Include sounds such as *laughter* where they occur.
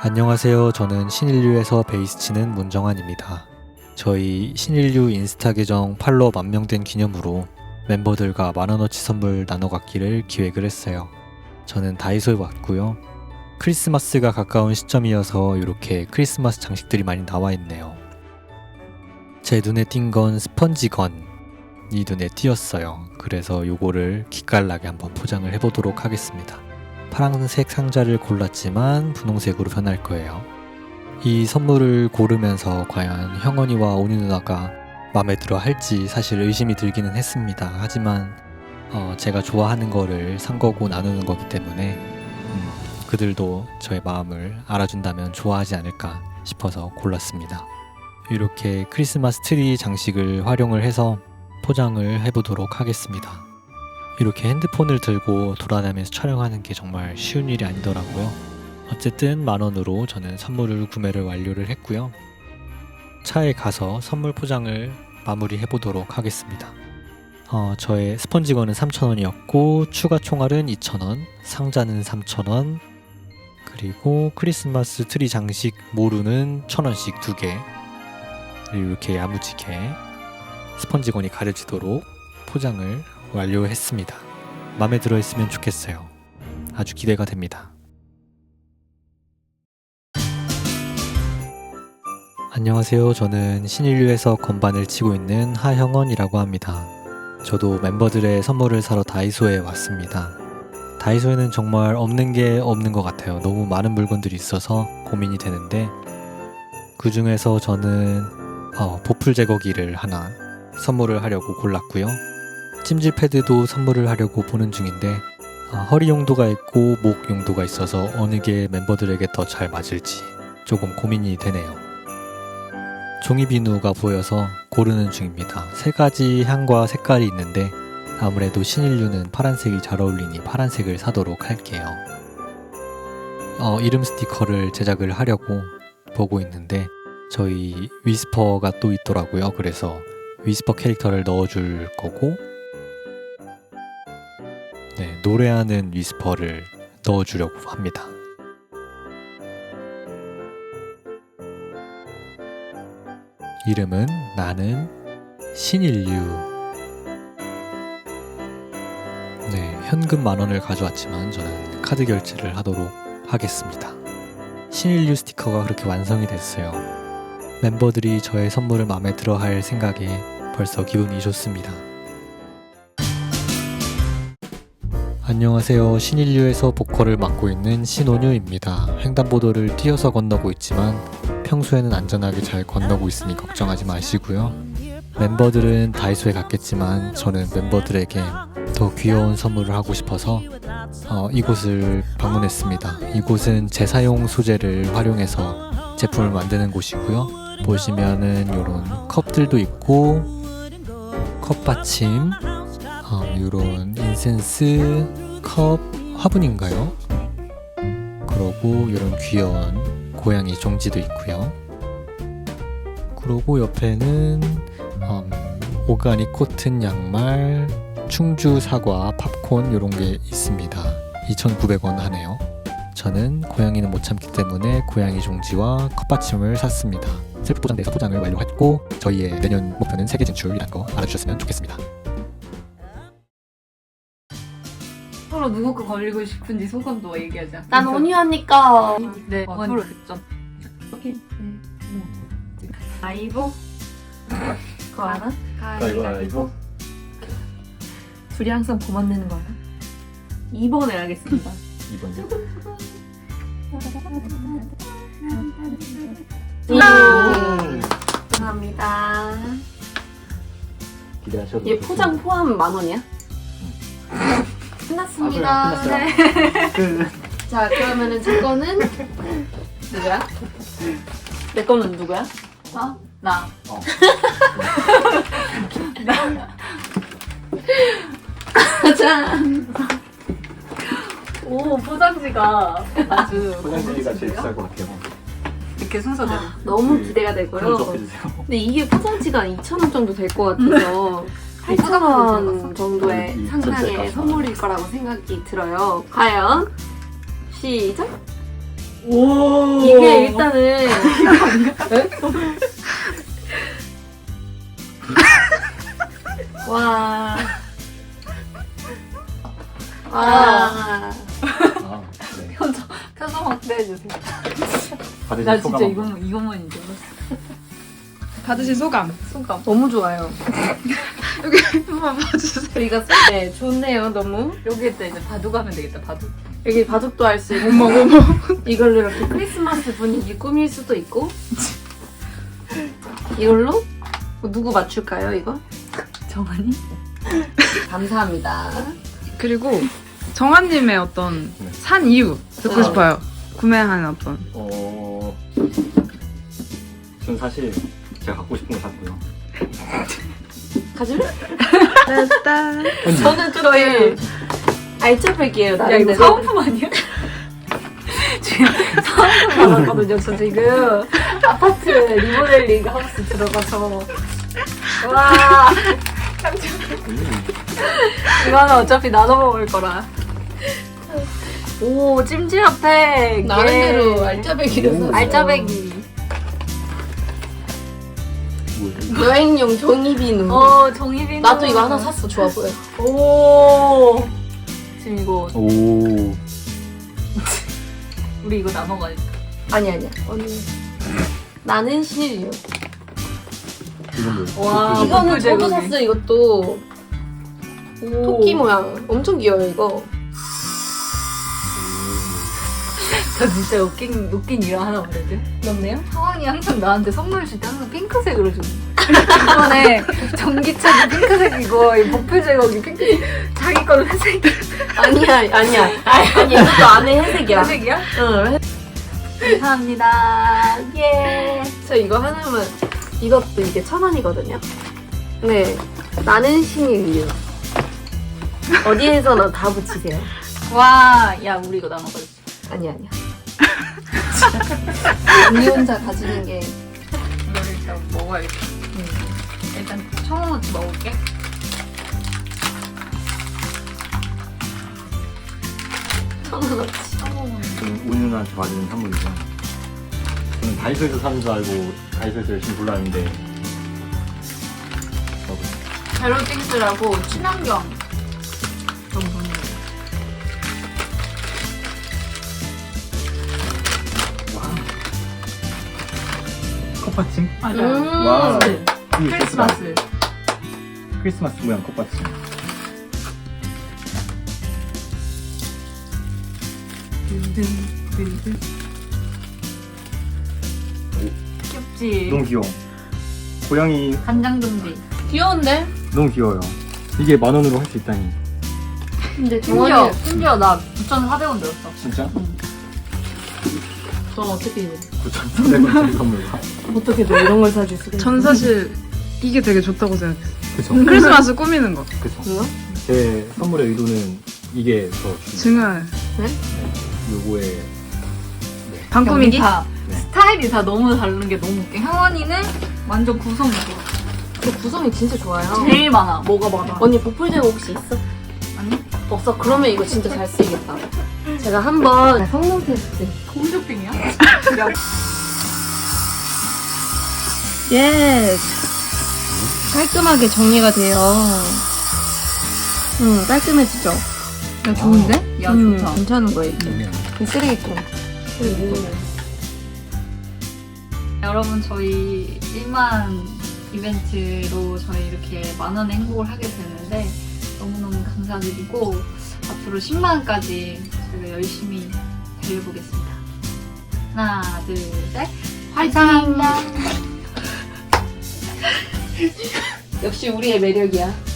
안녕하세요. 저는 신인류에서 베이스 치는 문정환입니다. 저희 신인류 인스타 계정 팔로워 만명된 기념으로 멤버들과 만원어치 선물 나눠 갖기를 기획을 했어요. 저는 다이소에 왔고요. 크리스마스가 가까운 시점이어서 이렇게 크리스마스 장식들이 많이 나와 있네요. 제 눈에 띈 건 스펀지건이 눈에 띄었어요. 그래서 요거를 기깔나게 한번 포장을 해보도록 하겠습니다. 파란색 상자를 골랐지만 분홍색으로 변할 거예요. 이 선물을 고르면서 과연 형원이와 오니 누나가 마음에 들어 할지 사실 의심이 들기는 했습니다. 하지만 어, 제가 좋아하는 거를 산 거고 나누는 거기 때문에 음, 그들도 저의 마음을 알아준다면 좋아하지 않을까 싶어서 골랐습니다. 이렇게 크리스마스 트리 장식을 활용을 해서 포장을 해보도록 하겠습니다. 이렇게 핸드폰을 들고 돌아다니면서 촬영하는 게 정말 쉬운 일이 아니더라고요. 어쨌든 만 원으로 저는 선물을 구매를 완료를 했고요. 차에 가서 선물 포장을 마무리해 보도록 하겠습니다. 어, 저의 스펀지건은 3,000원이었고 추가 총알은 2,000원, 상자는 3,000원, 그리고 크리스마스 트리 장식 모루는 1,000원씩 두 개. 이렇게 야무지게 스펀지건이 가려지도록 포장을 완료했습니다. 마음에 들어 있으면 좋겠어요. 아주 기대가 됩니다. 안녕하세요. 저는 신인류에서 건반을 치고 있는 하형원이라고 합니다. 저도 멤버들의 선물을 사러 다이소에 왔습니다. 다이소에는 정말 없는 게 없는 것 같아요. 너무 많은 물건들이 있어서 고민이 되는데 그 중에서 저는 어, 보풀 제거기를 하나 선물을 하려고 골랐고요. 찜질 패드도 선물을 하려고 보는 중인데 아, 허리 용도가 있고 목 용도가 있어서 어느 게 멤버들에게 더 잘 맞을지 조금 고민이 되네요. 종이 비누가 보여서 고르는 중입니다. 세 가지 향과 색깔이 있는데 아무래도 신인류는 파란색이 잘 어울리니 파란색을 사도록 할게요. 어, 이름 스티커를 제작을 하려고 보고 있는데 저희 위스퍼가 또 있더라고요. 그래서 위스퍼 캐릭터를 넣어줄 거고 네, 노래하는 위스퍼를 넣어주려고 합니다. 이름은 나는 신인류. 네, 현금 만 원을 가져왔지만 저는 카드 결제를 하도록 하겠습니다. 신인류 스티커가 그렇게 완성이 됐어요. 멤버들이 저의 선물을 마음에 들어 할 생각에 벌써 기분이 좋습니다. 안녕하세요. 신인류에서 보컬을 맡고 있는 신온유입니다. 횡단보도를 뛰어서 건너고 있지만 평소에는 안전하게 잘 건너고 있으니 걱정하지 마시고요. 멤버들은 다이소에 갔겠지만 저는 멤버들에게 더 귀여운 선물을 하고 싶어서 어, 이곳을 방문했습니다. 이곳은 재사용 소재를 활용해서 제품을 만드는 곳이고요. 보시면은 이런 컵들도 있고 컵 받침 어, 이런 인센스 컵 화분인가요? 그러고 이런 귀여운 고양이 종지도 있고요. 그러고 옆에는 음, 오가닉 코튼 양말, 충주 사과, 팝콘 이런 게 있습니다. 2,900원 하네요. 저는 고양이는 못 참기 때문에 고양이 종지와 컵받침을 샀습니다. 셀프 포장돼서 포장을 완료했고 저희의 내년 목표는 세계 진출이란 거 알아주셨으면 좋겠습니다. 서로 누구 거 걸리고 싶은지 소감도 얘기하자. 난 언니 하니까 네, 어, 서로 득점. 아이보 그거 알아? 가위바위보. 둘이 항상 고만 내는 거 알아? 2번 해야겠습니다 2번이요? 감사합니다 기대하셔도 얘 포장 포함 만 원이야? 끝났습니다 아, 그래, 네. 끝. *laughs* 자 그러면은 제 거는 누구야? 내 거는 누구야? 어? 나. 어. *laughs* 짠! *laughs* 오 포장지가 아주 포장지가 제일 비쌀 것 같아요. 이렇게 순서대로. 너무 기대가 되고요. 근데 이게 포장지가 2,000원 정도 될 것 같아서 8,000원 정도의 음, 상당의. 선물일 거라고 생각이 들어요. 과연 시작! 오. 이게 일단은 *laughs* *laughs* 와. 와. 아, 네. *laughs* 표정 확대해 주세요. 받으신 나 소감 진짜. 이것만, 이것만 이제 받으신 소감 소감. 너무 좋아요. 한번 봐주세요. 쓸때 좋네요, 너무. 여기에다 이제 바둑 하면 되겠다, 바둑. 여기 바둑도 할 수 있고. 어머 어머. *laughs* 이걸로 이렇게 크리스마스 분위기 꾸밀 수도 있고. 이걸로 뭐 누구 맞출까요, 이거? 정한이? 감사합니다. 그리고 정한님의 어떤 네. 산 이유 듣고 어. 싶어요. 구매한 어떤. 어, 전 사실 제가 갖고 싶은 거 샀고요. *laughs* 가질래? 따따. 저는 저희 알짜배기예요, 야, 이거 나름대로. 사은품 아니야? 지금 사은품 받았거든요, 저 지금. 아파트 리모델링 하우스 들어가서. 와, 이거는 어차피 나눠 먹을 거라. 오, 찜질핫팩. 나름대로 예. 알짜배기를 샀어요. 알짜배기. 여행용 종이비누. 어, 정희빈. 나도 이거 하나 샀어, 좋아 보여. 오. 지금 이거, 오, *laughs* 우리 이거 나눠 가야지. 아니, 아니야. 언니. 나는 신일이요. 이건? 와, 그- 이거는 저도. 샀어요, 이것도. 토끼 모양. 엄청 귀여워요, 이거. 저 진짜 웃긴, 웃긴 일 하나 말해줘. 맞네요? 상황이 항상 나한테 선물 줄 때 항상 핑크색으로 주는 거야. 이번에 전기차도 핑크색이고, 이 목표 제거기 핑크색. 자기 거는 회색. 아니야, 아니야. 아니, 이것도 안에 회색이야. 회색이야? 응, 감사합니다. 예. 저 이거 하나만 이것도 이게 천 원이거든요. 네, 나는 신일이요. 어디에서나 다 붙이세요. 와, 야, 우리 이거 나눠 가자. 아니 아니야. *laughs* 언니 혼자 가지는 게 이거를 일단 먹어야겠다. 일단 청어무치 먹을게. 저는 우리 누나한테 받은 선물이죠. 저는 다이소에서 사는 줄 알고 다이소에서 열심히 골랐는데 저도 제로띵스라고 친환경 정품이에요. 컵받침? 맞아. 음. 와우. 네. 이게 크리스마스. 크리스마스 모양 컵받침. 귀엽지? 너무 귀여워. 고양이 간장 좀비. 귀여운데? 너무 귀여워요. 이게 만 원으로 할 수 있다니. 근데 심지어, 정원이 심지어 나 9,400원 들었어. 진짜? 전 어떻게 9,300원 선물과. 어떻게 너 이런 걸 사줄 수가 있어? 전 사실 이게 되게 좋다고 생각했어요. 그쵸? 크리스마스 꾸미는 거. 그쵸? 제 선물의 의도는 이게 더 중요해요. 증언. 요거에 방 꾸미기? 다 네. 스타일이 다 너무 다른 게 너무 웃겨. 형원이는 완전 구성이 좋아. 저 구성이 진짜 좋아요. 제일 많아. 뭐가 많아. 언니 보풀 제거 혹시 있어? 아니? 없어. 그러면 이거 진짜 잘 쓰이겠다. 제가 한번 성능 테스트. 홈쇼핑이야? *laughs* 예. 깔끔하게 정리가 돼요. 응, 깔끔해지죠? 야, 좋은데? 야, 음, 좋다. 괜찮은 거예요, 이게. 이 쓰레기통. 여러분 저희 1만 이벤트로 저희 이렇게 만 원의 행복을 하게 됐는데 너무너무 감사드리고 앞으로 10만까지 저희가 열심히 달려보겠습니다. 하나, 둘, 셋. 화이팅! 역시 우리의 매력이야.